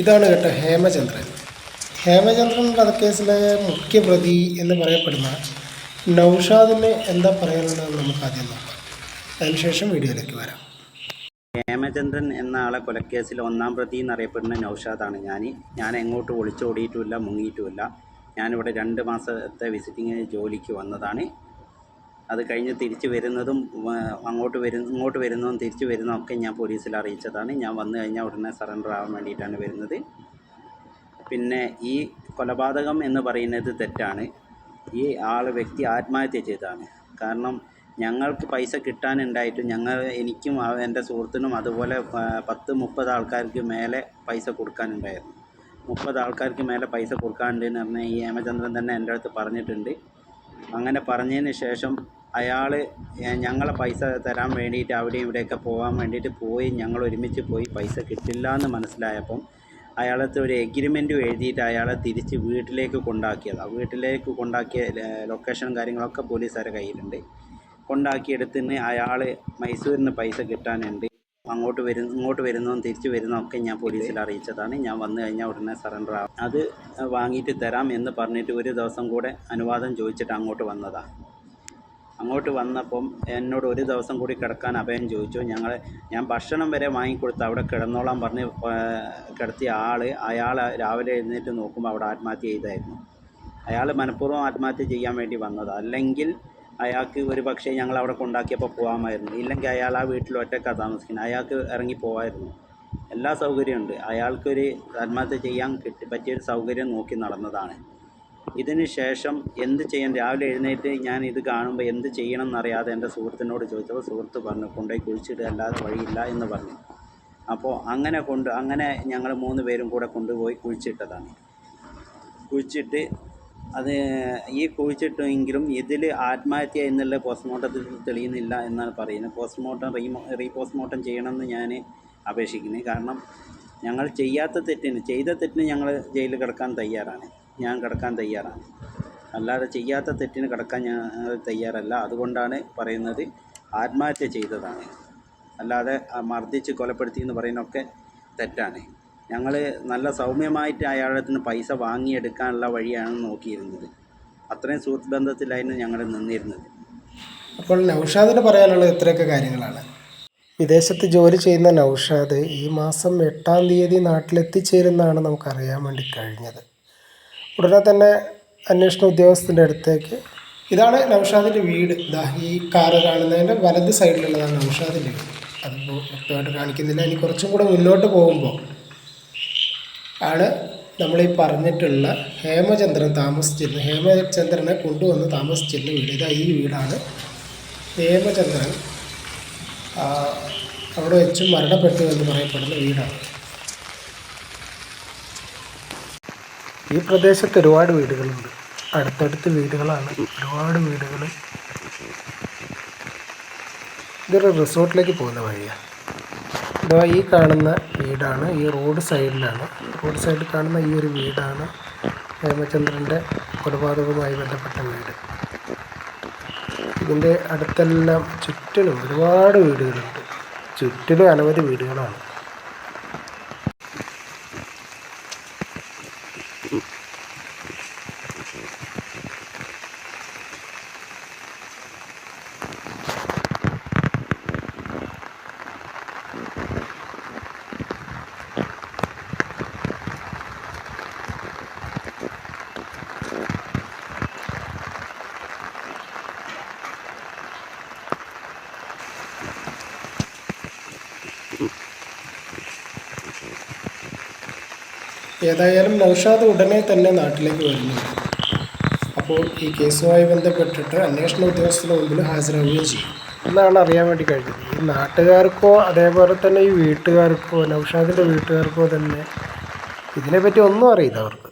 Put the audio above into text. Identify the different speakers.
Speaker 1: ഇതാണ് കേട്ടോ ഹേമചന്ദ്രൻ. ഹേമചന്ദ്രൻ വധക്കേസിലെ മുഖ്യപ്രതി എന്ന് പറയപ്പെടുന്ന നൗഷാദിന് എന്താ പറയാനുള്ളത് നമുക്ക് ആദ്യം നോക്കാം. അതിനുശേഷം വീഡിയോയിലേക്ക് വരാം.
Speaker 2: ഹേമചന്ദ്രൻ എന്ന ആളെ കൊലക്കേസിൽ ഒന്നാം പ്രതി എന്നറിയപ്പെടുന്ന നൗഷാദാണ് ഞാൻ ഞാൻ എങ്ങോട്ട് ഒളിച്ചോടിയിട്ടുമില്ല മുങ്ങിയിട്ടുമില്ല. ഞാനിവിടെ രണ്ട് മാസത്തെ വിസിറ്റിങ്ങിന് ജോലിക്ക് വന്നതാണ്. അത് കഴിഞ്ഞ് തിരിച്ച് വരുന്നതും അങ്ങോട്ട് വരുന്ന ഇങ്ങോട്ട് വരുന്നതും തിരിച്ച് വരുന്നതും ഒക്കെ ഞാൻ പോലീസിൽ അറിയിച്ചതാണ്. ഞാൻ വന്നു കഴിഞ്ഞാൽ ഉടനെ സറണ്ടർ ആവാൻ വേണ്ടിയിട്ടാണ് വരുന്നത്. പിന്നെ ഈ കൊലപാതകം എന്ന് പറയുന്നത് തെറ്റാണ്. ഈ ആൾ വ്യക്തി ആത്മഹത്യ ചെയ്തതാണ്. കാരണം ഞങ്ങൾക്ക് പൈസ കിട്ടാനുണ്ടായിട്ട് ഞങ്ങൾ എനിക്കും എന്റെ സുഹൃത്തിനും അതുപോലെ പത്ത് മുപ്പത് ആൾക്കാർക്ക് മേലെ പൈസ കൊടുക്കാനുണ്ടായിരുന്നു. മുപ്പത് ആൾക്കാർക്ക് മേലെ പൈസ കൊടുക്കാനുണ്ട് എന്ന് പറഞ്ഞാൽ ഈ ഹേമചന്ദ്രൻ തന്നെ എന്റെ അടുത്ത് പറഞ്ഞിട്ടുണ്ട്. അങ്ങനെ പറഞ്ഞതിന് ശേഷം അയാൾ ഞങ്ങളെ പൈസ തരാൻ വേണ്ടിയിട്ട് അവിടെയും ഇവിടെയൊക്കെ പോകാൻ വേണ്ടിയിട്ട് പോയി. ഞങ്ങൾ ഒരുമിച്ച് പോയി പൈസ കിട്ടില്ല എന്ന് മനസ്സിലായപ്പം അയാളത്തെ ഒരു എഗ്രിമെന്റും എഴുതിയിട്ട് അയാളെ തിരിച്ച് വീട്ടിലേക്ക് കൊണ്ടാക്കിയതാണ് വീട്ടിലേക്ക് കൊണ്ടാക്കിയ ലൊക്കേഷൻ കാര്യങ്ങളൊക്കെ പോലീസുകാരുടെ കയ്യിലുണ്ട്. കൊണ്ടാക്കിയെടുത്തിന് അയാൾ മൈസൂരിന് പൈസ കിട്ടാനുണ്ട്. അങ്ങോട്ട് വരുന്ന ഇങ്ങോട്ട് വരുന്നതും തിരിച്ചു വരുന്നോ ഒക്കെ ഞാൻ പോലീസിൽ അറിയിച്ചതാണ്. ഞാൻ വന്നു കഴിഞ്ഞാൽ ഉടനെ സറണ്ടർ ആവും. അത് വാങ്ങിയിട്ട് തരാം എന്ന് പറഞ്ഞിട്ട് ഒരു ദിവസം കൂടെ അനുവാദം ചോദിച്ചിട്ട് അങ്ങോട്ട് വന്നതാണ് അങ്ങോട്ട് വന്നപ്പം എന്നോട് ഒരു ദിവസം കൂടി കിടക്കാൻ അഭയം ചോദിച്ചു. ഞങ്ങൾ ഞാൻ ഭക്ഷണം വരെ വാങ്ങിക്കൊടുത്ത് അവിടെ കിടന്നോളാം പറഞ്ഞ് കിടത്തിയ ആൾ അയാൾ രാവിലെ എഴുന്നേറ്റ് നോക്കുമ്പോൾ അവിടെ ആത്മഹത്യ ചെയ്തായിരുന്നു. അയാൾ മനഃപൂർവം ആത്മഹത്യ ചെയ്യാൻ വേണ്ടി വന്നത്. അല്ലെങ്കിൽ അയാൾക്ക് ഒരു പക്ഷേ ഞങ്ങൾ അവിടെ കൊണ്ടാക്കിയപ്പോൾ പോകാമായിരുന്നു ഇല്ലെങ്കിൽ അയാൾ ആ വീട്ടിൽ ഒറ്റക്കാ താമസിക്കുന്നത്. അയാൾക്ക് ഇറങ്ങി പോകാമായിരുന്നു എല്ലാ സൗകര്യമുണ്ട്. അയാൾക്കൊരു ആത്മഹത്യ ചെയ്യാൻ കിട്ടി പറ്റിയൊരു സൗകര്യം നോക്കി നടന്നതാണ്. ഇതിന് ശേഷം എന്ത് ചെയ്യാൻ രാവിലെ എഴുന്നേറ്റ് ഞാൻ ഇത് കാണുമ്പോൾ എന്ത് ചെയ്യണം എന്നറിയാതെ എന്റെ സുഹൃത്തിനോട് ചോദിച്ചപ്പോൾ സുഹൃത്ത് പറഞ്ഞു കൊണ്ടുപോയി കുഴിച്ചിട്ട് അല്ലാതെ വഴിയില്ല എന്ന് പറഞ്ഞു. അപ്പോൾ അങ്ങനെ കൊണ്ട് അങ്ങനെ ഞങ്ങൾ മൂന്ന് പേരും കൂടെ കൊണ്ടുപോയി കുഴിച്ചിട്ടതാണ്. കുഴിച്ചിട്ട് അത് ഈ കുഴിച്ചിട്ടെങ്കിലും ഇതിൽ ആത്മഹത്യ എന്നുള്ള പോസ്റ്റ്മോർട്ടത്തിൽ തെളിയുന്നില്ല എന്നാണ് പറയുന്നത്. പോസ്റ്റ്മോർട്ടം റീ റീ പോസ്റ്റ്മോർട്ടം ചെയ്യണമെന്ന് ഞാൻ അപേക്ഷിക്കുന്നത് കാരണം ഞങ്ങൾ ചെയ്യാത്ത തെറ്റിന് ചെയ്ത തെറ്റിന് ഞങ്ങൾ ജയിലിൽ കിടക്കാൻ തയ്യാറാണ്. ഞാൻ കിടക്കാൻ തയ്യാറാണ്. അല്ലാതെ ചെയ്യാത്ത തെറ്റിന് കിടക്കാൻ ഞങ്ങൾ തയ്യാറല്ല. അതുകൊണ്ടാണ് പറയുന്നത് ആത്മഹത്യ ചെയ്തതാണ്. അല്ലാതെ മർദ്ദിച്ച് കൊലപ്പെടുത്തി എന്ന് പറയുന്നതൊക്കെ തെറ്റാണ്. ഞങ്ങൾ നല്ല സൗമ്യമായിട്ട് അയാളുടെ അടുത്ത് പൈസ വാങ്ങിയെടുക്കാനുള്ള വഴിയാണ് നോക്കിയിരുന്നത്. അത്രയും സുഹൃത്ത് ബന്ധത്തിലായിരുന്നു ഞങ്ങൾ നിന്നിരുന്നത്.
Speaker 1: അപ്പോൾ നൗഷാദിന് പറയാനുള്ളത് ഇത്രയൊക്കെ കാര്യങ്ങളാണ്. വിദേശത്ത് ജോലി ചെയ്യുന്ന നൗഷാദ് ഈ മാസം എട്ടാം തീയതി നാട്ടിലെത്തിച്ചേരുന്നതാണ് നമുക്കറിയാൻ വേണ്ടി കഴിഞ്ഞത്. ഉടനെ തന്നെ അന്വേഷണ ഉദ്യോഗസ്ഥന്റെ അടുത്തേക്ക്. ഇതാണ് നൗഷാദിന്റെ വീട്. ഇതാ ഈ കാറ് കാണുന്നതിന്റെ വലത് സൈഡിലുള്ളതാണ് നൗഷാദിന്റെ വീട്. അതിപ്പോൾ വ്യക്തമായിട്ട് കാണിക്കുന്നില്ല. ഇനി കുറച്ചും കൂടെ മുന്നോട്ട് പോകുമ്പോൾ ആണ് നമ്മൾ ഈ പറഞ്ഞിട്ടുള്ള ഹേമചന്ദ്രൻ താമസിച്ചിരുന്ന ഹേമചന്ദ്രനെ കൊണ്ടുവന്ന് താമസിച്ചിരുന്ന വീട്. ഇതാ ഈ വീടാണ് ഹേമചന്ദ്രൻ അവിടെ വെച്ച് മരണപ്പെട്ടു എന്ന് പറയപ്പെടുന്ന വീടാണ്. ഈ പ്രദേശത്ത് ഒരുപാട് വീടുകളുണ്ട്. അടുത്തടുത്ത് വീടുകളാണ്. ഒരുപാട് വീടുകൾ ഇതൊരു റിസോർട്ടിലേക്ക് പോകുന്ന വഴിയാണ് ഇതാ ഈ കാണുന്ന വീടാണ്. ഈ റോഡ് സൈഡിലാണ്. റോഡ് സൈഡിൽ കാണുന്ന ഈ ഒരു വീടാണ് ഹേമചന്ദ്രന്റെ കൊലപാതകവുമായി ബന്ധപ്പെട്ട വീട്. ഇതിന്റെ അടുത്തെല്ലാം ചുറ്റിലും ഒരുപാട് വീടുകളുണ്ട്. ചുറ്റിലും അനവധി വീടുകളാണ്. ഏതായാലും നൗഷാദ് ഉടനെ തന്നെ നാട്ടിലേക്ക് വരുന്നു. അപ്പോൾ ഈ കേസുമായി ബന്ധപ്പെട്ടിട്ട് അന്വേഷണ ഉദ്യോഗസ്ഥരുടെ മുമ്പിൽ ഹാജരാകുകയും ചെയ്യും. എന്നാണ് അറിയാൻ വേണ്ടി കഴിഞ്ഞത്. ഈ നാട്ടുകാർക്കോ അതേപോലെ തന്നെ ഈ വീട്ടുകാർക്കോ നൗഷാദിന്റെ വീട്ടുകാർക്കോ തന്നെ ഇതിനെപ്പറ്റി ഒന്നും അറിയില്ല അവർക്ക്.